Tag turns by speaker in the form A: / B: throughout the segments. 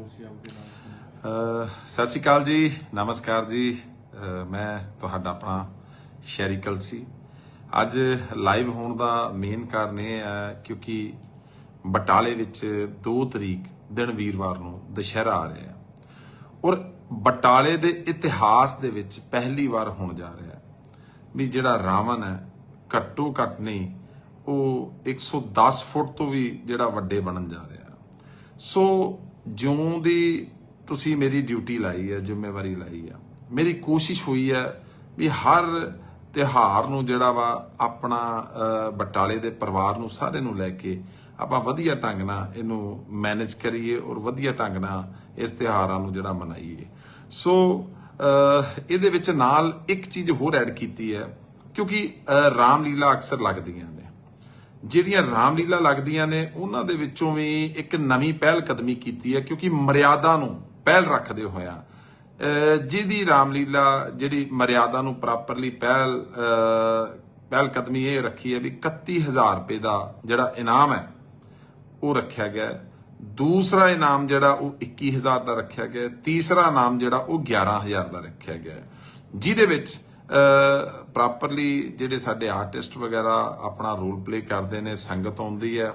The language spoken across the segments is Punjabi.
A: ਤੁਸੀਂ ਆਪਦੇ ਨਾਲ
B: ਸਤਿ ਸ਼੍ਰੀ ਅਕਾਲ ਜੀ, ਨਮਸਕਾਰ ਜੀ। ਅਹ, ਮੈਂ ਤੁਹਾਡਾ ਆਪਣਾ ਸ਼ੈਰੀਕਲ ਸੀ ਅੱਜ ਲਾਈਵ ਹੋਣ ਦਾ ਮੇਨ ਕਾਰਨ ਇਹ ਹੈ ਕਿਉਂਕਿ ਬਟਾਲੇ ਵਿੱਚ 2 ਤਰੀਕ ਦਿਨ ਵੀਰਵਾਰ ਨੂੰ ਦੁਸ਼ਹਿਰਾ ਆ ਰਿਹਾ ਹੈ। ਔਰ ਬਟਾਲੇ ਦੇ ਇਤਿਹਾਸ ਦੇ ਵਿੱਚ ਪਹਿਲੀ ਵਾਰ ਹੋਣ ਜਾ ਰਿਹਾ ਹੈ ਵੀ ਜਿਹੜਾ ਰਾਵਣ ਹੈ ਘੱਟੋ ਘੱਟ ਨਹੀਂ, ਉਹ 110 ਫੁੱਟ ਤੋਂ ਵੀ ਜਿਹੜਾ ਵੱਡੇ ਬਣਨ ਜਾ ਰਿਹਾ ਸੋ ਜਿਉਂ ਦੀ ਤੁਸੀਂ ਮੇਰੀ ਡਿਊਟੀ ਲਾਈ ਹੈ ਜ਼ਿੰਮੇਵਾਰੀ ਲਾਈ ਆ ਮੇਰੀ ਕੋਸ਼ਿਸ਼ ਹੋਈ ਹੈ ਵੀ ਹਰ ਤਿਹਾਰ ਨੂੰ ਜਿਹੜਾ ਵਾ ਆਪਣਾ ਬਟਾਲੇ ਦੇ ਪਰਿਵਾਰ ਨੂੰ ਸਾਰੇ ਨੂੰ ਲੈ ਕੇ ਆਪਾਂ ਵਧੀਆ ਢੰਗ ਨਾਲ ਇਹਨੂੰ ਮੈਨੇਜ ਕਰੀਏ ਔਰ ਵਧੀਆ ਢੰਗ ਨਾਲ ਇਸ ਤਿਹਾਰਾਂ ਨੂੰ ਜਿਹੜਾ ਮਨਾਈਏ। ਸੋ ਇਹਦੇ ਵਿੱਚ ਨਾਲ ਇੱਕ ਚੀਜ਼ ਹੋਰ ਐਡ ਕੀਤੀ ਹੈ ਕਿਉਂਕਿ ਅਹ, ਰਾਮਲੀਲਾ ਅਕਸਰ ਲੱਗਦੀਆਂ ਨੇ। ਜਿਹੜੀਆਂ ਰਾਮਲੀਲਾ ਲੱਗਦੀਆਂ ਨੇ, ਉਹਨਾਂ ਦੇ ਵਿੱਚੋਂ ਵੀ ਇੱਕ ਨਵੀਂ ਪਹਿਲ ਕਦਮੀ ਕੀਤੀ ਹੈ, ਕਿਉਂਕਿ ਮਰਿਆਦਾ ਨੂੰ ਪਹਿਲ ਰੱਖਦੇ ਹੋਇਆ ਜਿਹਦੀ ਰਾਮਲੀਲਾ ਜਿਹੜੀ ਮਰਿਆਦਾ ਨੂੰ ਪ੍ਰੋਪਰਲੀ ਪਹਿਲ, ਅਹ ਪਹਿਲ ਕਦਮੀ ਇਹ ਰੱਖੀ ਹੈ ਵੀ 31000 ਰੁਪਏ ਦਾ ਜਿਹੜਾ ਇਨਾਮ ਹੈ, ਉਹ ਰੱਖਿਆ ਗਿਆ ਦੂਸਰਾ ਇਨਾਮ ਜਿਹੜਾ, ਉਹ 21000 ਦਾ ਰੱਖਿਆ ਗਿਆ ਤੀਸਰਾ ਇਨਾਮ ਜਿਹੜਾ, ਉਹ 11000 ਦਾ ਰੱਖਿਆ ਗਿਆ ਜਿਹਦੇ ਵਿੱਚ ਪ੍ਰੋਪਰਲੀ ਜਿਹੜੇ ਸਾਡੇ ਆਰਟਿਸਟ ਵਗੈਰਾ ਆਪਣਾ ਰੋਲ ਪਲੇ ਕਰਦੇ ਨੇ, ਸੰਗਤ ਆਉਂਦੀ ਹੈ,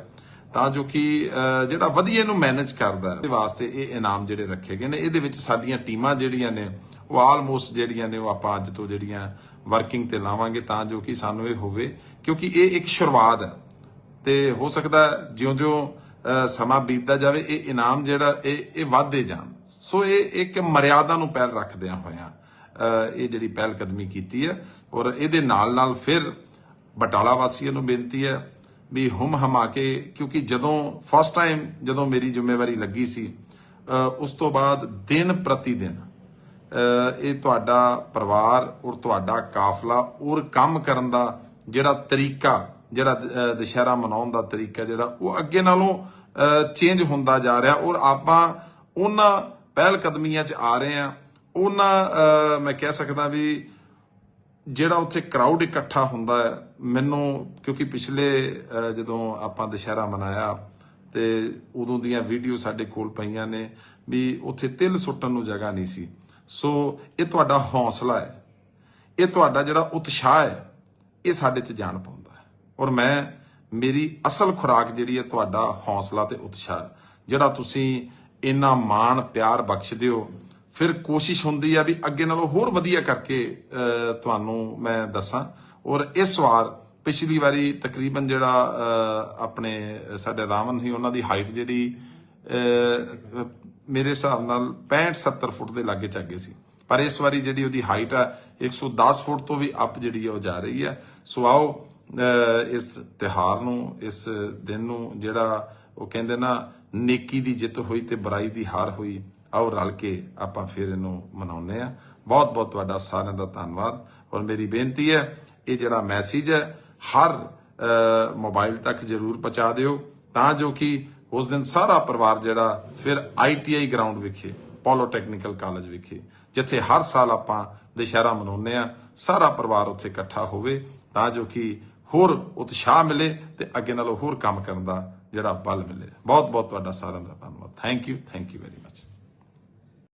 B: ਤਾਂ ਜੋ ਕਿ ਜਿਹੜਾ ਵਧੀਆ ਇਹਨੂੰ ਮੈਨੇਜ ਕਰਦਾ ਹੈ ਉਹਦੇ ਵਾਸਤੇ ਇਹ ਇਨਾਮ ਜਿਹੜੇ ਰੱਖੇ ਗਏ ਨੇ। ਇਹਦੇ ਵਿੱਚ ਸਾਡੀਆਂ ਟੀਮਾਂ ਜਿਹੜੀਆਂ ਨੇ, ਉਹ ਆਲਮੋਸਟ ਜਿਹੜੀਆਂ ਨੇ, ਉਹ ਆਪਾਂ ਅੱਜ ਤੋਂ ਜਿਹੜੀਆਂ ਵਰਕਿੰਗ ਤੇ ਲਾਵਾਂਗੇ ਤਾਂ ਜੋ ਕਿ ਸਾਨੂੰ ਇਹ ਹੋਵੇ, ਕਿਉਂਕਿ ਇਹ ਇੱਕ ਸ਼ੁਰੂਆਤ ਹੈ। ਤੇ ਹੋ ਸਕਦਾ ਜਿਉਂ-ਜਿਉਂ ਸਮਾਂ ਬੀਤਦਾ ਜਾਵੇ, ਇਹ ਇਨਾਮ ਜਿਹੜਾ, ਇਹ ਇਹ ਵਧਦੇ ਜਾਣ। ਸੋ ਇਹ ਇੱਕ ਮਰਿਆਦਾ ਨੂੰ ਪੈਰ ਰੱਖਦਿਆਂ ਹੋਇਆਂ ਇਹ ਜਿਹੜੀ ਪਹਿਲ ਕਦਮੀ ਕੀਤੀ ਹੈ ਔਰ ਇਹਦੇ ਨਾਲ-ਨਾਲ ਫਿਰ ਬਟਾਲਾ ਵਾਸੀਆਂ ਨੂੰ ਬੇਨਤੀ ਹੈ ਵੀ ਹਮ ਹਮਾ ਕੇ, ਕਿਉਂਕਿ ਜਦੋਂ ਫਸਟ ਟਾਈਮ ਜਦੋਂ ਮੇਰੀ ਜ਼ਿੰਮੇਵਾਰੀ ਲੱਗੀ ਸੀ ਉਸ ਤੋਂ ਬਾਅਦ ਦਿਨ ਪ੍ਰਤੀ ਦਿਨ ਇਹ ਤੁਹਾਡਾ ਪਰਿਵਾਰ ਔਰ ਤੁਹਾਡਾ ਕਾਫਲਾ ਔਰ ਕੰਮ ਕਰਨ ਦਾ ਜਿਹੜਾ ਤਰੀਕਾ, ਜਿਹੜਾ ਦੁਸ਼ਹਿਰਾ ਮਨਾਉਣ ਦਾ ਤਰੀਕਾ ਜਿਹੜਾ, ਉਹ ਅੱਗੇ ਨਾਲੋਂ ਚੇਂਜ ਹੁੰਦਾ ਜਾ ਰਿਹਾ ਔਰ ਆਪਾਂ ਉਹਨਾਂ ਪਹਿਲ ਕਦਮੀਆਂ 'ਚ ਆ ਰਹੇ ਆ ਉਹਨਾਂ ਮੈਂ ਕਹਿ ਸਕਦਾ ਵੀ ਜਿਹੜਾ ਉੱਥੇ ਕਰਾਊਡ ਇਕੱਠਾ ਹੁੰਦਾ ਹੈ, ਮੈਨੂੰ ਕਿਉਂਕਿ ਪਿਛਲੇ ਜਦੋਂ ਆਪਾਂ ਦੁਸ਼ਹਿਰਾ ਮਨਾਇਆ ਤੇ ਉਦੋਂ ਦੀਆਂ ਵੀਡੀਓ ਸਾਡੇ ਕੋਲ ਪਈਆਂ ਨੇ ਵੀ ਉੱਥੇ ਤਿਲ ਸੁੱਟਣ ਨੂੰ ਜਗ੍ਹਾ ਨਹੀਂ ਸੀ। ਸੋ ਇਹ ਤੁਹਾਡਾ ਹੌਸਲਾ ਹੈ। ਇਹ ਤੁਹਾਡਾ ਜਿਹੜਾ ਉਤਸ਼ਾਹ ਹੈ, ਇਹ ਸਾਡੇ 'ਚ ਜਾਣ ਪਾਉਂਦਾ ਹੈ। ਔਰ ਮੈਂ, ਮੇਰੀ ਅਸਲ ਖੁਰਾਕ ਜਿਹੜੀ ਹੈ ਤੁਹਾਡਾ ਹੌਸਲਾ ਤੇ ਉਤਸ਼ਾਹ ਜਿਹੜਾ ਤੁਸੀਂ ਇੰਨਾ ਮਾਣ, ਪਿਆਰ ਬਖਸ਼ਦੇ ਹੋ ਫਿਰ ਕੋਸ਼ਿਸ਼ ਹੁੰਦੀ ਆ ਵੀ ਅੱਗੇ ਨਾਲੋਂ ਹੋਰ ਵਧੀਆ ਕਰਕੇ ਤੁਹਾਨੂੰ ਮੈਂ ਦੱਸਾਂ। ਔਰ ਇਸ ਵਾਰ ਪਿਛਲੀ ਵਾਰੀ ਤਕਰੀਬਨ ਜਿਹੜਾ ਆਪਣੇ, ਸਾਡੇ ਰਾਵਣ ਸੀ, ਉਹਨਾਂ ਦੀ ਹਾਈਟ ਜਿਹੜੀ ਮੇਰੇ ਹਿਸਾਬ ਨਾਲ 65 70 ਫੁੱਟ ਦੇ ਲਾਗੇ ਚਾਗੇ ਸੀ। ਪਰ ਇਸ ਵਾਰੀ ਜਿਹੜੀ ਉਹਦੀ ਹਾਈਟ ਆ 110 ਫੁੱਟ ਤੋਂ ਵੀ ਅਪ ਜਿਹੜੀ ਆ, ਉਹ ਜਾ ਰਹੀ ਹੈ ਸੋ ਆਓ ਇਸ ਤਿਹਾਰ ਨੂੰ, ਇਸ ਦਿਨ ਨੂੰ ਜਿਹੜਾ ਉਹ ਕਹਿੰਦੇ ਨਾ, ਨੇਕੀ ਦੀ ਜਿੱਤ ਹੋਈ ਤੇ ਬੁਰਾਈ ਦੀ ਹਾਰ ਹੋਈ ਆਓ ਰਲ ਕੇ ਆਪਾਂ ਫਿਰ ਇਹਨੂੰ ਮਨਾਉਂਦੇ ਆ ਬਹੁਤ ਬਹੁਤ ਤੁਹਾਡਾ ਸਾਰਿਆਂ ਦਾ ਧੰਨਵਾਦ। ਔਰ ਮੇਰੀ ਬੇਨਤੀ ਹੈ, ਇਹ ਜਿਹੜਾ ਮੈਸੇਜ ਹੈ, ਹਰ ਮੋਬਾਈਲ ਤੱਕ ਜਰੂਰ ਪਹੁੰਚਾ ਦਿਓ, ਤਾਂ ਜੋ ਕਿ ਉਸ ਦਿਨ ਸਾਰਾ ਪਰਿਵਾਰ ਜਿਹੜਾ ਫਿਰ ਆਈਟੀਆਈ ਗਰਾਊਂਡ ਵਿਖੇ ਪੋਲੋਟੈਕਨੀਕਲ ਕਾਲਜ ਵਿਖੇ, ਜਿੱਥੇ ਹਰ ਸਾਲ ਆਪਾਂ ਦੁਸ਼ਹਿਰਾ ਮਨਾਉਂਦੇ ਆ ਸਾਰਾ ਪਰਿਵਾਰ ਉੱਥੇ ਇਕੱਠਾ ਹੋਵੇ, ਤਾਂ ਜੋ ਕਿ ਹੋਰ ਉਤਸ਼ਾਹ ਮਿਲੇ ਤੇ ਅੱਗੇ ਨਾਲੋਂ ਹੋਰ ਕੰਮ ਕਰਨ ਦਾ ਜਿਹੜਾ ਬਲ ਮਿਲੇ। ਬਹੁਤ ਬਹੁਤ ਤੁਹਾਡਾ ਸਾਰਿਆਂ ਦਾ ਧੰਨਵਾਦ। Thank you thank you very much